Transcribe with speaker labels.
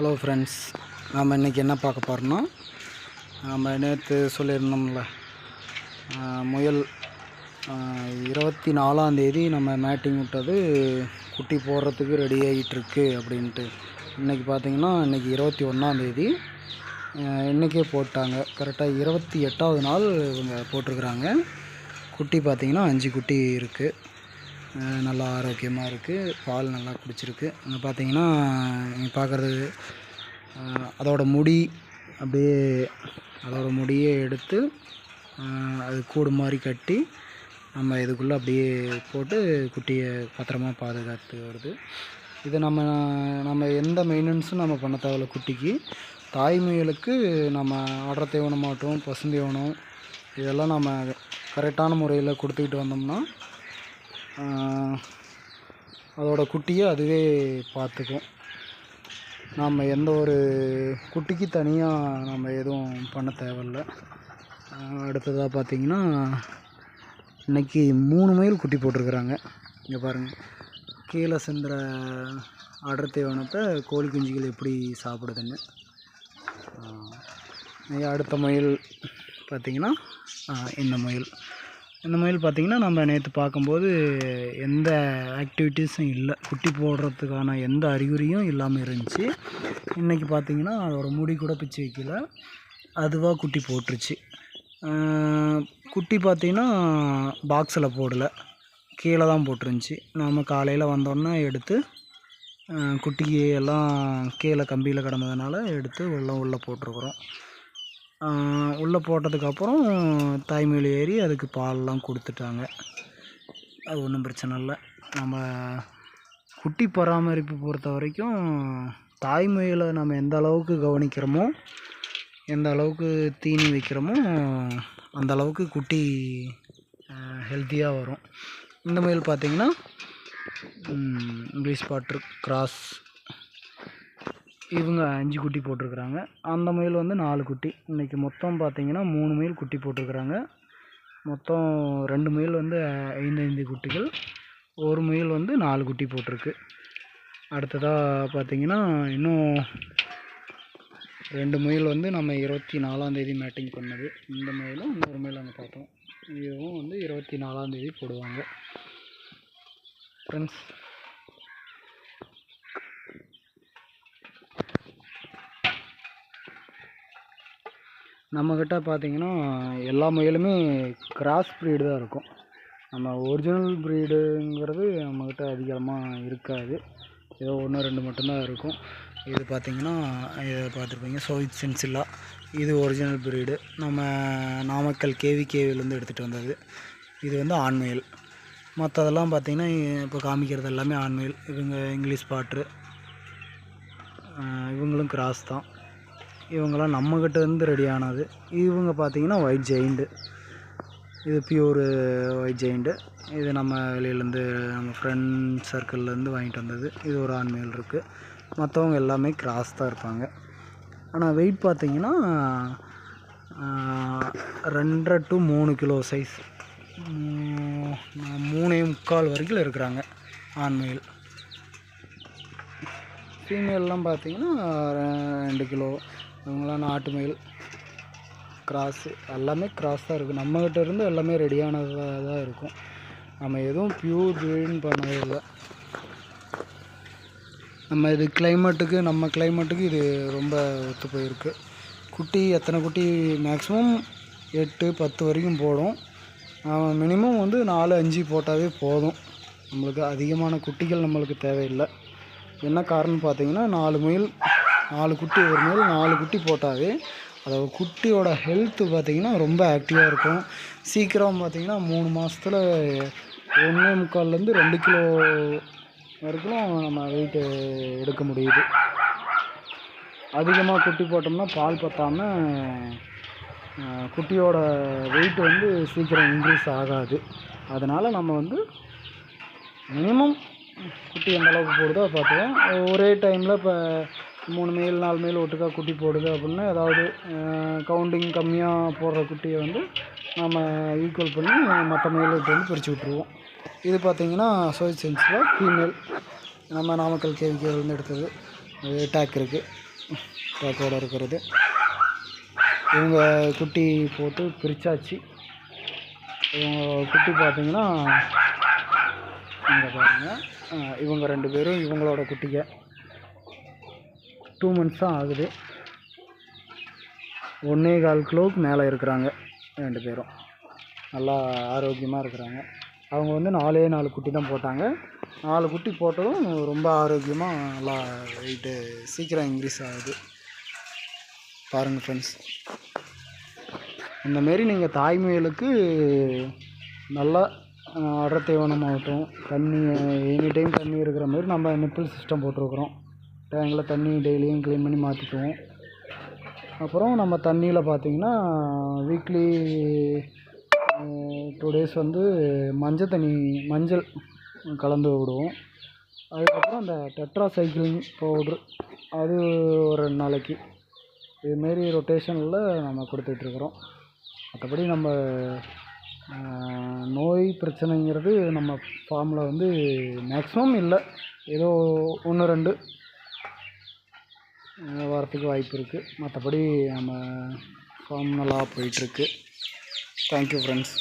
Speaker 1: Hello friends நாம் இன்றைக்கி என்ன பார்க்க போகிறோம்னா நம்ம நேற்று சொல்லியிருந்தோம்ல முயல் இருபத்தி நாலாந்தேதி நம்ம மேட்டிங் விட்டது குட்டி போடுறதுக்கு ரெடி ஆகிட்டுருக்கு அப்படின்ட்டு. இன்றைக்கி பார்த்தீங்கன்னா இன்றைக்கி இருபத்தி ஒன்றாந்தேதி இன்றைக்கே போட்டாங்க. கரெக்டாக இருபத்தி எட்டாவது நாள் இவங்க போட்டிருக்கிறாங்க. குட்டி பார்த்திங்கன்னா அஞ்சு குட்டி இருக்குது நல்லா ஆரோக்கியமாக இருக்குது பால் நல்லா குடிச்சிருக்கு. அங்கே பார்த்தீங்கன்னா நீங்கள் பார்க்குறது அதோட முடி அப்படியே அதோட முடியை எடுத்து அது கூடு மாதிரி கட்டி நம்ம இதுக்குள்ளே அப்படியே போட்டு குட்டியை பத்திரமா பாதுகாத்து வருது. இது நம்ம நம்ம எந்த மெயின்டெனன்ஸும் நம்ம பண்ண தேவையில்ல குட்டிக்கு. தாய்மைகளுக்கு நம்ம ஆடுற தீவனமாகட்டும் பசுந்தீவனம் இதெல்லாம் நம்ம கரெக்டான முறையில் கொடுத்துக்கிட்டு வந்தோம்னா அதோட குட்டியை அதுவே பார்த்துக்கும் நாம் எந்த ஒரு குட்டிக்கு தனியாக நம்ம எதுவும் பண்ண தேவையில்ல. அடுத்ததாக பார்த்தீங்கன்னா இன்னைக்கு மூணு மயில் குட்டி போட்டிருக்கிறாங்க. இங்கே பாருங்கள் கீழே சிந்துற அடர் தீவனத்தை கோழி குஞ்சுகள் எப்படி சாப்பிடுதுன்னு. அடுத்த மயில் பார்த்திங்கன்னா இந்த மயில் இந்த மயில் பார்த்திங்கன்னா நம்ம நேற்று பார்க்கும்போது எந்த ஆக்டிவிட்டீஸும் இல்லை. குட்டி போடுறதுக்கான எந்த அறிகுறியும் இல்லாமல் இருந்துச்சு. இன்றைக்கி பார்த்திங்கன்னா அதோடய முடி கூட பிச்சு வைக்கல. அதுவாக குட்டி போட்டுருச்சு. குட்டி பார்த்திங்கன்னா பாக்ஸில் போடலை. கீழே தான் போட்டுருந்துச்சி. நாம் காலையில் வந்தோன்னே எடுத்து குட்டிக்கு எல்லாம் கீழே கம்பியில் கிடந்ததுனால எடுத்து உள்ள உள்ளே போட்டிருக்குறோம். உள்ளே போட்டதுக்கப்புறம் தாய்மொழி ஏறி அதுக்கு பால்லாம் கொடுத்துட்டாங்க. அது ஒன்றும் பிரச்சனை இல்லை. நம்ம குட்டி பராமரிப்பு பொறுத்த வரைக்கும் தாய்மொழியில் நம்ம எந்த அளவுக்கு கவனிக்கிறோமோ எந்த அளவுக்கு தீனி வைக்கிறோமோ அந்த அளவுக்கு குட்டி ஹெல்த்தியாக வரும். இந்த மயில் பார்த்திங்கன்னா இங்கிலீஷ் பாட்ரு கிராஸ் இவங்க அஞ்சு குட்டி போட்டிருக்குறாங்க. அந்த முயல் வந்து நாலு குட்டி. இன்றைக்கி மொத்தம் பார்த்தீங்கன்னா மூணு முயல் குட்டி போட்டிருக்குறாங்க. மொத்தம் ரெண்டு முயல் வந்து ஐந்து ஐந்து குட்டிகள். ஒரு முயல் வந்து நாலு குட்டி போட்டிருக்கு. அடுத்ததாக பார்த்தீங்கன்னா இன்னும் ரெண்டு முயல் வந்து நம்ம இருபத்தி நாலாந்தேதி மேட்டிங் பண்ணது. இந்த முயலும் இன்னொரு முயல் அங்கே பார்த்தோம். இதுவும் வந்து இருபத்தி நாலாந்தேதி போடுவாங்க. ஃப்ரெண்ட்ஸ் நம்மக்கிட்ட பார்த்தீங்கன்னா எல்லா முயலுமே கிராஸ் ப்ரீடு தான் இருக்கும். நம்ம ஒரிஜினல் ப்ரீடுங்கிறது நம்மக்கிட்ட அதிகமாக இருக்காது. ஏதோ ஒன்று ரெண்டு மட்டும்தான் இருக்கும். இது பார்த்தீங்கன்னா இதை பார்த்துருப்பீங்க சோவித் சென்சில்லா இது ஒரிஜினல் ப்ரீடு நம்ம நாமக்கல் கேவிகேவிலேருந்து எடுத்துகிட்டு வந்தது. இது வந்து ஆண்மயில் மற்றதெல்லாம் பார்த்தீங்கன்னா இப்போ காமிக்கிறது எல்லாமே ஆண்மயில் இவங்க இங்கிலீஷ் பாட்ரு இவங்களும் கிராஸ் தான். இவங்கெல்லாம் நம்மக்கிட்ட இருந்து ரெடி ஆனது. இவங்க பார்த்திங்கன்னா ஒயிட் ஜெயிண்ட்டு இது பியூரு ஒயிட் ஜெயிண்ட்டு இது நம்ம வெளியிலேருந்து நம்ம ஃப்ரெண்ட் சர்க்கிள்லேருந்து வாங்கிட்டு வந்தது. இது ஒரு ஆண்மையில் இருக்குது மற்றவங்க எல்லாமே கிராஸ் தான் இருப்பாங்க. ஆனால் வெயிட் பார்த்தீங்கன்னா ரெண்டரை டு மூணு கிலோ சைஸ் மூணே முக்கால் வரைக்கும் இருக்கிறாங்க ஆண்மையில் ஃபீமேல்லாம் பார்த்தீங்கன்னா ரெண்டு கிலோ. இவங்களாம் நாட்டு மயில் கிராஸு எல்லாமே கிராஸ் தான் இருக்குது நம்மக்கிட்ட இருந்து எல்லாமே ரெடியானதாக தான் இருக்கும். நம்ம எதுவும் பியூர் ப்ரீடிங் பண்ணவே இல்லை. நம்ம இது கிளைமேட்டுக்கு நம்ம கிளைமேட்டுக்கு இது ரொம்ப ஒத்து போயிருக்கு. குட்டி எத்தனை குட்டி? மேக்ஸிமம் எட்டு பத்து வரைக்கும் போடும். மினிமம் வந்து நாலு அஞ்சு போட்டாவே போதும். நம்மளுக்கு அதிகமான குட்டிகள் நம்மளுக்கு தேவையில்லை. என்ன காரணம் பார்த்தீங்கன்னா நாலு மயில் நாலு குட்டி ஒரு நாள் நாலு குட்டி போட்டாவே அதோட குட்டியோட ஹெல்த்து பார்த்தீங்கன்னா ரொம்ப ஆக்டிவாக இருக்கும். சீக்கிரம் பார்த்தீங்கன்னா மூணு மாதத்துல ஒன்று முக்கால்லேருந்து ரெண்டு கிலோ வரைக்கும் நம்ம வெயிட்டு எடுக்க முடியுது. அதிகமாக குட்டி போட்டோம்னா பால் பத்தாமல் குட்டியோட வெயிட் வந்து சீக்கிரம் இன்க்ரீஸ் ஆகாது. அதனால் நம்ம வந்து மினிமம் குட்டி எந்த அளவுக்கு போடுதோ பார்த்துக்கோம் ஒரே டைமில் இப்போ மூணு மேல் நாலு மேல் ஒட்டுக்கா குட்டி போடுது அப்படின்னா ஏதாவது கவுண்டிங் கம்மியாக போடுற குட்டியை வந்து நம்ம ஈக்குவல் பண்ணி மற்ற மேல் வந்து பிரித்து விட்ருவோம் இது பார்த்திங்கன்னா சோய் சென்ஸில் ஃபீமேல் நம்ம நாமக்கல் கேவிகேலேருந்து எடுத்தது. டேக் இருக்குது டேக்கோடு இருக்கிறது. இவங்க குட்டி போட்டு பிரிச்சாச்சு. இவங்க குட்டி பார்த்தீங்கன்னா இங்கே பாருங்கள் இவங்க ரெண்டு பேரும் இவங்களோட குட்டிங்க. டூ மந்த்ஸ் தான் ஆகுது. ஒன்றே கால் கிலோவுக்கு மேலே இருக்கிறாங்க ரெண்டு பேரும். நல்லா ஆரோக்கியமாக இருக்கிறாங்க. அவங்க வந்து நாலே நாலு குட்டி தான் போட்டாங்க. நாலு குட்டி போட்டதும் ரொம்ப ஆரோக்கியமாக நல்லா வெயிட்டு சீக்கிரம் இன்க்ரீஸ் ஆகுது. பாருங்கள் ஃப்ரெண்ட்ஸ் இந்தமாரி நீங்கள் தாய்மையலுக்கு நல்லா அஹ், அடர் தீவனமாகட்டும் தண்ணி எனி டைம் தண்ணி இருக்கிற மாதிரி நம்ம நிப்பிள் சிஸ்டம் போட்டிருக்குறோம். டேங்கில் தண்ணி டெய்லியும் க்ளீன் பண்ணி மாற்றிக்குவோம் அப்புறம் நம்ம தண்ணியில் பார்த்தீங்கன்னா வீக்லி டூ டேஸ் வந்து மஞ்சள் தண்ணி மஞ்சள் கலந்து விடுவோம். அதுக்கப்புறம் அந்த டெட்ரா சைக்கிளிங் பவுட்ரு அது ஒரு ரெண்டு நாளைக்கு இதுமாரி ரொட்டேஷனில் நம்ம கொடுத்துட்ருக்குறோம் மற்றபடி நம்ம நோய் பிரச்சனைங்கிறது நம்ம ஃபார்மில் வந்து மேக்ஸிமம் இல்லை. ஏதோ ஒன்று ரெண்டு. வரத்துக்கு வாய்ப்பு இருக்குது மற்றபடி நம்ம ஃபார்ம் நல்லா போயிட்டுருக்கு தேங்க்யூ ஃப்ரெண்ட்ஸ்